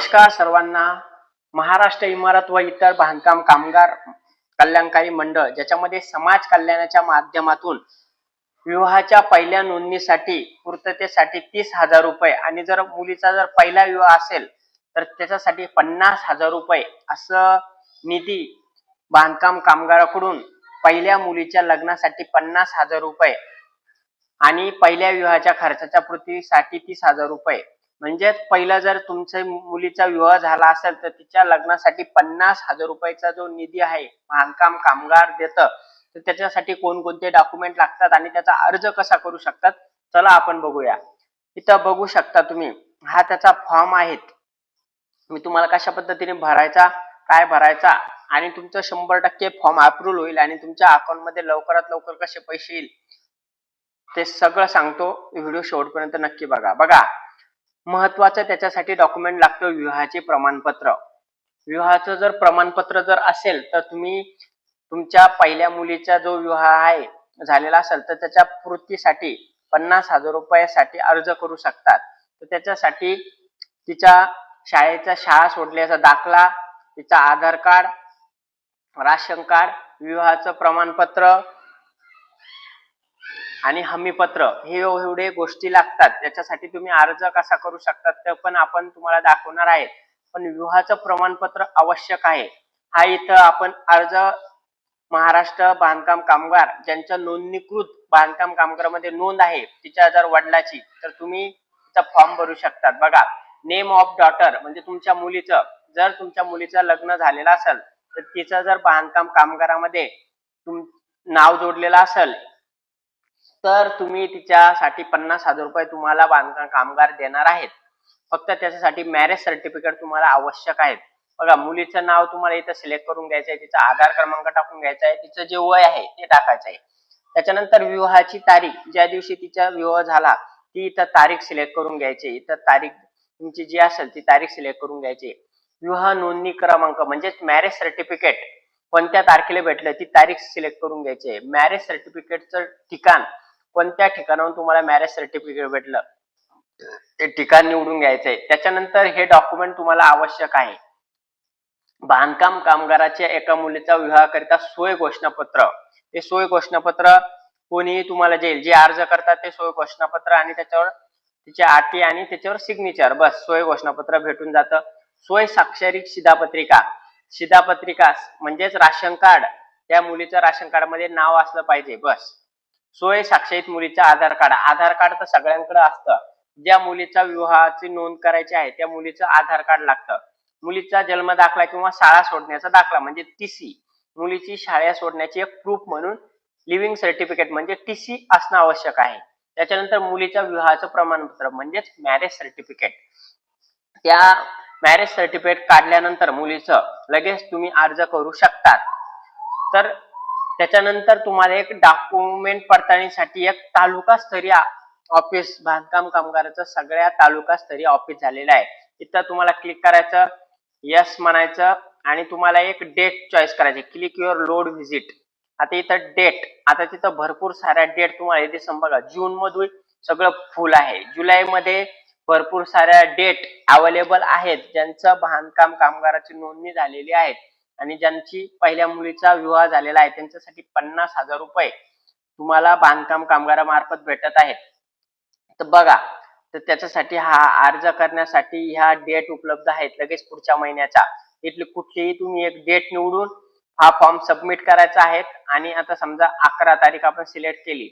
नमस्कार सर्वांना. महाराष्ट्र इमारत व इतर बांधकाम कामगार कल्याणकारी मंडळ ज्याच्यामध्ये समाज कल्याणाच्या माध्यमातून विवाहाच्या पहिल्या नोंदणीसाठी पूर्ततेसाठी तीस हजार रुपये आणि जर मुलीचा जर पहिला विवाह असेल तर त्याच्यासाठी पन्नास हजार रुपये असं निधी बांधकाम कामगाराकडून पहिल्या मुलीच्या लग्नासाठी पन्नास हजार रुपये आणि पहिल्या विवाहाच्या खर्चाच्या पूर्तीसाठी तीस हजार रुपये. म्हणजेच पहिला जर तुमच्या मुलीचा विवाह झाला असेल तर तिच्या लग्नासाठी पन्नास हजार रुपयाचा जो निधी आहे बांधकाम कामगार देतं तर त्याच्यासाठी कोणकोणते डॉक्युमेंट लागतात आणि त्याचा अर्ज कसा करू शकतात? चला आपण बघूया. इथं बघू शकता तुम्ही हा त्याचा फॉर्म आहे मी तुम्हाला कशा पद्धतीने भरायचा काय भरायचा आणि तुमचं शंभर टक्के फॉर्म अप्रूव्ह होईल आणि तुमच्या अकाउंटमध्ये लवकरात लवकर कसे पैसे येईल ते सगळं सांगतो. व्हिडिओ शेवटपर्यंत नक्की बघा. बघा महत्वाचं त्याच्यासाठी डॉक्युमेंट लागतं विवाहाचे प्रमाणपत्र. विवाहाचं जर प्रमाणपत्र जर असेल तर तुम्ही तुमच्या पहिल्या मुलीचा जो विवाह आहे झालेला असेल तर त्याच्या पूर्तीसाठी पन्नास हजार रुपयासाठी अर्ज करू शकतात. तर त्याच्यासाठी तिच्या शाळेचा शाळा सोडल्याचा दाखला तिचा आधार कार्ड राशन कार्ड विवाहाचं प्रमाणपत्र आणि हमीपत्र हे एवढे गोष्टी लागतात त्याच्यासाठी तुम्ही अर्ज कसा करू शकतात ते पण आपण तुम्हाला दाखवणार आहे. पण विवाहाचं प्रमाणपत्र आवश्यक आहे. हा इथं आपण अर्ज महाराष्ट्र बांधकाम कामगार ज्यांच्या नोंदणीकृत बांधकाम कामगारामध्ये नोंद आहे तिच्या जर वडिलाची तर तुम्ही तिचा फॉर्म भरू शकतात. बघा नेम ऑफ डॉटर म्हणजे तुमच्या मुलीचं. जर तुमच्या मुलीचं लग्न झालेलं असेल तर तिचं जर बांधकाम कामगारामध्ये तुम नाव जोडलेलं असेल तर तुम्ही तिच्यासाठी पन्नास हजार रुपये तुम्हाला बांधकाम कामगार देणार आहेत. फक्त त्याच्यासाठी मॅरेज सर्टिफिकेट तुम्हाला आवश्यक आहेत. बघा मुलीचं नाव तुम्हाला इथं सिलेक्ट करून घ्यायचं आहे तिचा आधार क्रमांक टाकून घ्यायचा आहे तिचं जे वय आहे ते टाकायचं आहे. त्याच्यानंतर विवाहाची तारीख ज्या दिवशी तिचा विवाह झाला ती इथं तारीख सिलेक्ट करून घ्यायची इथं तारीख तुमची जी असेल ती तारीख सिलेक्ट करून घ्यायची विवाह नोंदणी क्रमांक म्हणजेच मॅरेज सर्टिफिकेट कोणत्या तारखेला भेटलं ती तारीख सिलेक्ट करून घ्यायची आहे. मॅरेज सर्टिफिकेटचं ठिकाण कोणत्या ठिकाणाहून तुम्हाला मॅरेज सर्टिफिकेट भेटलं. ते ठिकाण निवडून घ्यायचंय. त्याच्यानंतर हे डॉक्युमेंट तुम्हाला आवश्यक आहे. बांधकाम कामगाराच्या एका मुलीचा विवाहाकरिता सोय घोषणापत्र ते सोय घोषणापत्र कोणीही तुम्हाला देईल जे अर्ज करतात ते सोय घोषणापत्र आणि त्याच्यावर तिच्या आटी आणि त्याच्यावर सिग्नेचर बस सोय घोषणापत्र भेटून जातं. सोय साक्षरिक शिधापत्रिका. शिधापत्रिका म्हणजेच राशन कार्ड. त्या मुलीचं राशन कार्डमध्ये नाव असलं पाहिजे. बस. सोय साक्षरित मुलीचा आधार कार्ड. आधार कार्ड तर सगळ्यांकडे असतं. ज्या मुलीचा विवाहाची नोंद करायची आहे त्या मुलीचं आधार कार्ड लागतं. मुलीचा जन्म दाखला किंवा शाळा सोडण्याचा दाखला म्हणजे टीसी मुलीची शाळा सोडण्याची एक प्रूफ म्हणून लिव्हिंग सर्टिफिकेट म्हणजे टीसी असणं आवश्यक आहे. त्याच्यानंतर मुलीच्या विवाहाचं प्रमाणपत्र म्हणजेच मॅरेज सर्टिफिकेट त्या मॅरेज सर्टिफिकेट काढल्यानंतर मुलीचं लगेच तुम्ही अर्ज करू शकतात. तर त्याच्यानंतर तुम्हाला एक डॉक्युमेंट पडताळणीसाठी एक तालुका स्तरीय ऑफिस बांधकाम कामगाराचं सगळ्या तालुका स्तरीय ऑफिस झालेलं आहे. इथं तुम्हाला क्लिक करायचं यस म्हणायचं आणि तुम्हाला एक डेट चॉईस करायची. क्लिक युअर लोड व्हिजिट आता इथं डेट आता तिथं भरपूर साऱ्या डेट तुम्हाला इथे बघा. जून मधून सगळं फुल आहे. जुलै मध्ये भरपूर साऱ्या डेट अवेलेबल आहेत. ज्यांचं बांधकाम कामगाराची नोंदणी झालेली आहे. आणि ज्यांची पहिल्या मुलीचा विवाह झालेला आहे त्यांच्यासाठी पन्नास हजार रुपये तुम्हाला बांधकाम कामगारामार्फत भेटत आहेत. तर बघा तर त्याच्यासाठी हा अर्ज करण्यासाठी ह्या डेट उपलब्ध आहेत लगेच पुढच्या महिन्याचा इथली कुठलीही तुम्ही एक डेट निवडून हा फॉर्म सबमिट करायचा आहे आणि आता समजा अकरा तारीख आपण सिलेक्ट केली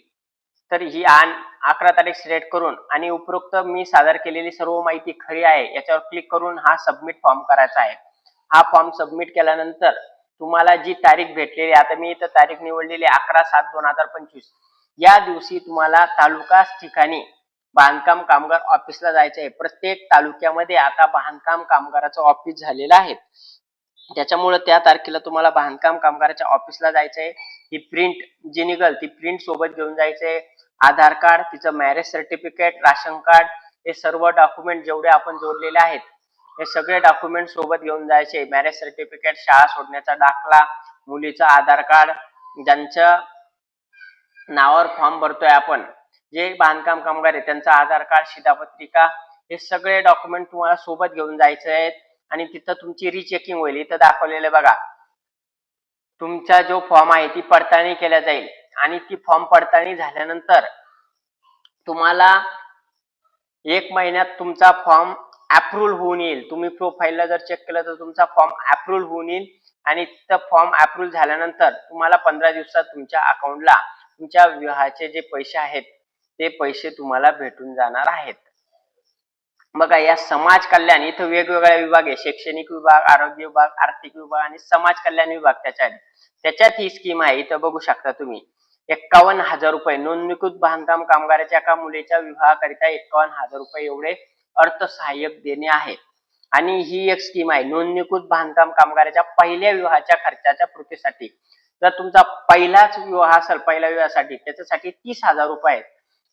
तर ही आण अकरा तारीख सिलेक्ट करून आणि उपरोक्त मी सादर केलेली सर्व माहिती खरी आहे याच्यावर क्लिक करून हा सबमिट फॉर्म करायचा आहे. हा फॉर्म सबमिट केल्यानंतर तुम्हाला जी तारीख भेटलेली आता मी इथं तारीख निवडलेली अकरा सात दोन हजार पंचवीस. या दिवशी तुम्हाला तालुका ठिकाणी बांधकाम कामगार ऑफिसला जायचं आहे. प्रत्येक तालुक्यामध्ये आता बांधकाम कामगाराचं ऑफिस झालेलं आहे. त्याच्यामुळे त्या तारखेला तुम्हाला बांधकाम कामगाराच्या ऑफिसला जायचंय ही प्रिंट जी निघल ती प्रिंट सोबत घेऊन जायचंय आधार कार्ड तिचं मॅरेज सर्टिफिकेट राशन कार्ड हे सर्व डॉक्युमेंट जेवढे आपण जोडलेले आहेत हे सगळे डॉक्युमेंट सोबत घेऊन जायचे. मॅरेज सर्टिफिकेट शाळा सोडण्याचा दाखला मुलीचं आधार कार्ड ज्यांच्या नावावर फॉर्म भरतोय आपण जे बांधकाम कामगार आहे त्यांचा आधार कार्ड शिधापत्रिका हे सगळे डॉक्युमेंट तुम्हाला सोबत घेऊन जायचे आहेत. आणि तिथं तुमची रिचेकिंग होईल. इथं दाखवलेलं बघा. तुमचा जो फॉर्म आहे ती पडताळणी केल्या जाईल. आणि ती फॉर्म पडताळणी झाल्यानंतर तुम्हाला एक महिन्यात तुमचा फॉर्म अप्रूव्ह होऊन येईल. तुम्ही प्रोफाईलला जर चेक केलं तर तुमचा फॉर्म अप्रूव्ह होऊन येईल. आणि त्या फॉर्म अप्रूव्ह झाल्यानंतर तुम्हाला पंधरा दिवसात तुमच्या अकाउंटला तुमच्या विवाहाचे जे पैसे आहेत ते पैसे तुम्हाला भेटून जाणार आहेत. बघा या समाज कल्याण इथं वेगवेगळे विभाग आहे शैक्षणिक विभाग आरोग्य विभाग आर्थिक विभाग आणि समाज कल्याण विभाग त्याच्यात त्याच्यात ही स्कीम आहे. इथं बघू शकता तुम्ही. एक्कावन्न हजार रुपये नोंदणीकृत बांधकाम कामगाराच्या एका मुलीच्या विवाहाकरिता एक्कावन्न हजार रुपये एवढे अर्थसहाय्यक देणे आहे. आणि ही एक स्कीम आहे. नोंदणीकृत बांधकाम कामगाराच्या पहिल्या विवाहाच्या खर्चाच्या पूर्तीसाठी. जर तुमचा पहिलाच विवाह असेल पहिल्या विवाहासाठी त्याच्यासाठी तीस हजार रुपये आहेत.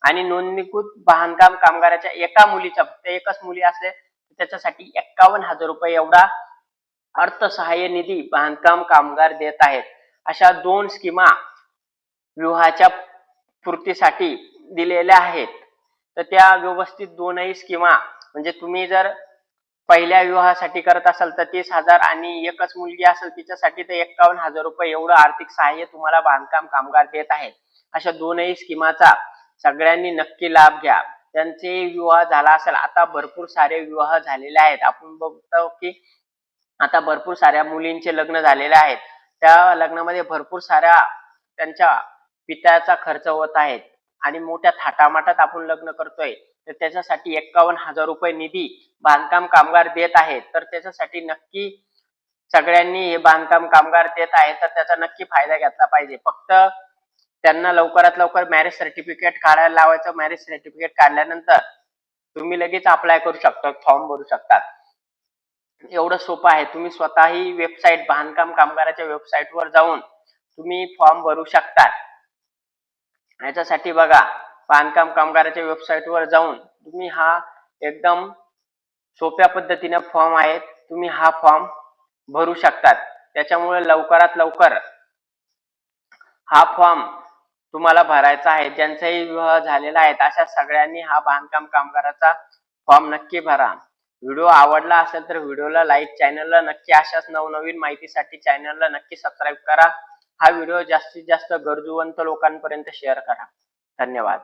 आणि नोंदणीकृत बांधकाम कामगाराच्या एका मुलीचा फक्त एकच मुली असले तर त्याच्यासाठी एक्कावन्न हजार रुपये एवढा अर्थसहाय्य निधी बांधकाम कामगार देत आहेत. अशा दोन स्कीमा विवाहाच्या पूर्तीसाठी दिलेल्या आहेत. तर त्या व्यवस्थित दोनही स्कीमा म्हणजे तुम्ही जर पहिल्या विवाहासाठी करत असाल तर तीस हजार आणि एकच मुलगी असेल तिच्यासाठी तर एक्कावन्न हजार रुपये एवढं आर्थिक सहाय्य तुम्हाला बांधकाम कामगार देत आहेत. अशा दोनही स्कीमाचा सगळ्यांनी नक्की लाभ घ्या. त्यांचे विवाह झाला असेल आता भरपूर सारे विवाह झालेले आहेत. आपण बघतो की आता भरपूर साऱ्या मुलींचे लग्न झालेले आहेत. त्या लग्नामध्ये भरपूर साऱ्या त्यांच्या पित्याचा खर्च होत आहेत आणि मोठ्या थाटामाटात आपण लग्न करतोय. तर त्याच्यासाठी एक्कावन्न हजार रुपये निधी बांधकाम कामगार देत आहेत. तर त्याच्यासाठी नक्की सगळ्यांनी हे बांधकाम कामगार देत आहेत तर त्याचा नक्की फायदा घेतला पाहिजे. फक्त त्यांना लवकरात लवकर मॅरेज सर्टिफिकेट काढायला लावायचं. मॅरेज सर्टिफिकेट काढल्यानंतर तुम्ही लगेच अप्लाय करू शकता फॉर्म भरू शकता. एवढं सोपं आहे. तुम्ही स्वतःही वेबसाईट बांधकाम कामगाराच्या वेबसाईटवर जाऊन तुम्ही फॉर्म भरू शकता. याच्यासाठी बघा बांधकाम कामगाराच्या वेबसाईटवर जाऊन तुम्ही हा एकदम सोप्या पद्धतीने फॉर्म आहे तुम्ही हा फॉर्म भरू शकतात. त्याच्यामुळे लवकरात लवकर हा फॉर्म तुम्हाला भरायचा आहे. ज्यांचाही विवाह झालेला आहे अशा सगळ्यांनी हा बांधकाम कामगाराचा फॉर्म नक्की भरा. व्हिडिओ आवडला असेल तर व्हिडिओला लाईक चॅनलला नक्की अशाच नवनवीन माहितीसाठी चॅनलला नक्की सबस्क्राईब करा. हा व्हिडिओ जास्तीत जास्त गरजूवंत लोकांपर्यंत शेअर करा. धन्यवाद.